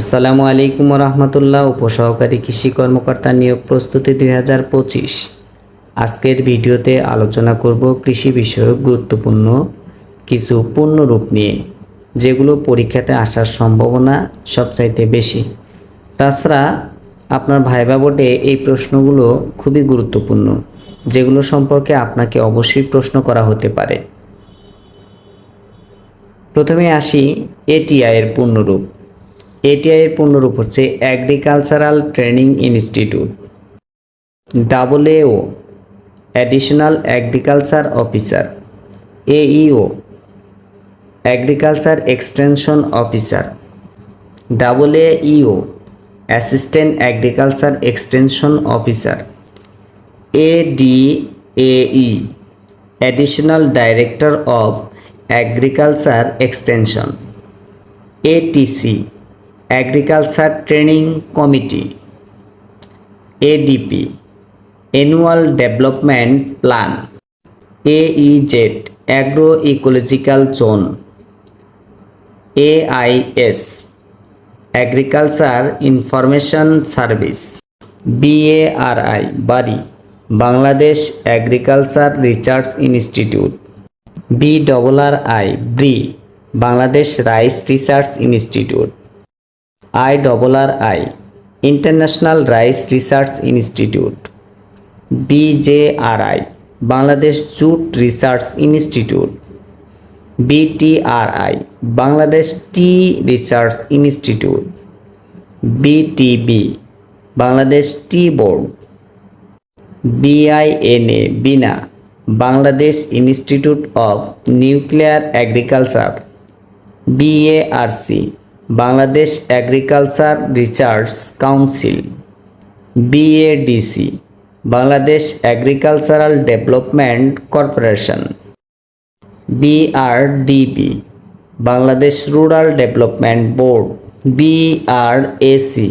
আসসালামু আলাইকুম রহমতুল্লাহ উপসহকারী কৃষি কর্মকর্তা নিয়োগ প্রস্তুতি দুই হাজার পঁচিশ। আজকের ভিডিওতে আলোচনা করব কৃষি বিষয়ক গুরুত্বপূর্ণ কিছু পূর্ণরূপ নিয়ে, যেগুলো পরীক্ষাতে আসার সম্ভাবনা সবচাইতে বেশি। তাছাড়া আপনার ভাইবা বোর্ডে এই প্রশ্নগুলো খুবই গুরুত্বপূর্ণ, যেগুলো সম্পর্কে আপনাকে অবশ্যই প্রশ্ন করা হতে পারে। প্রথমে আসি এটিআই এর পূর্ণরূপ। এটিআই এর পূর্ণরূপ হচ্ছে agricultural training institute double AO additional agriculture officer AEO agriculture extension officer double A EO assistant agriculture extension officer ADAE additional director of agriculture extension ATC agriculture training committee ADP annual development plan AEZ agro ecological zone AIS agriculture information service BARI BARI Bangladesh agriculture research institute B double R I BRRI Bangladesh rice research institute I double R I international rice research institute BJRI Bangladesh jute research institute BTRI Bangladesh tea research institute BTB Bangladesh tea board BINA BINA Bangladesh institute of nuclear agriculture BARC Bangladesh agriculture research council BADC Bangladesh agricultural development corporation BRDP Bangladesh rural development board BRAC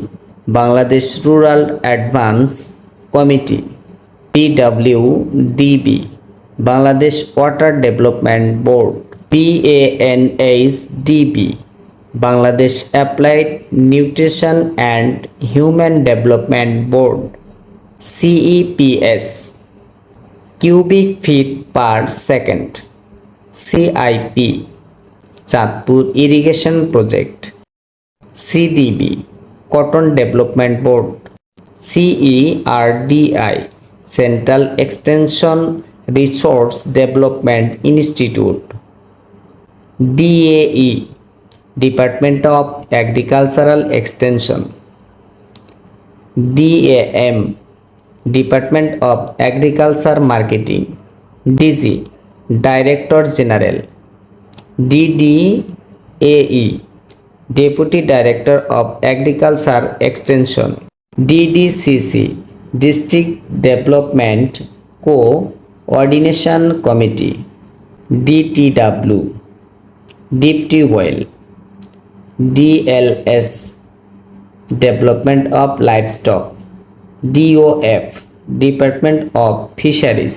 Bangladesh rural advance committee PWDB Bangladesh water development board BANHDB Bangladesh applied nutrition and human development board CEPS cubic feet per second CIP Chandpur irrigation project CDB cotton development board CERDI central extension resource development institute DAE department of agricultural extension DAM department of agriculture marketing DG director general DDAE deputy director of agriculture extension DDCC district development coordination committee DTW deep tube well DLS development of livestock DOF department of fisheries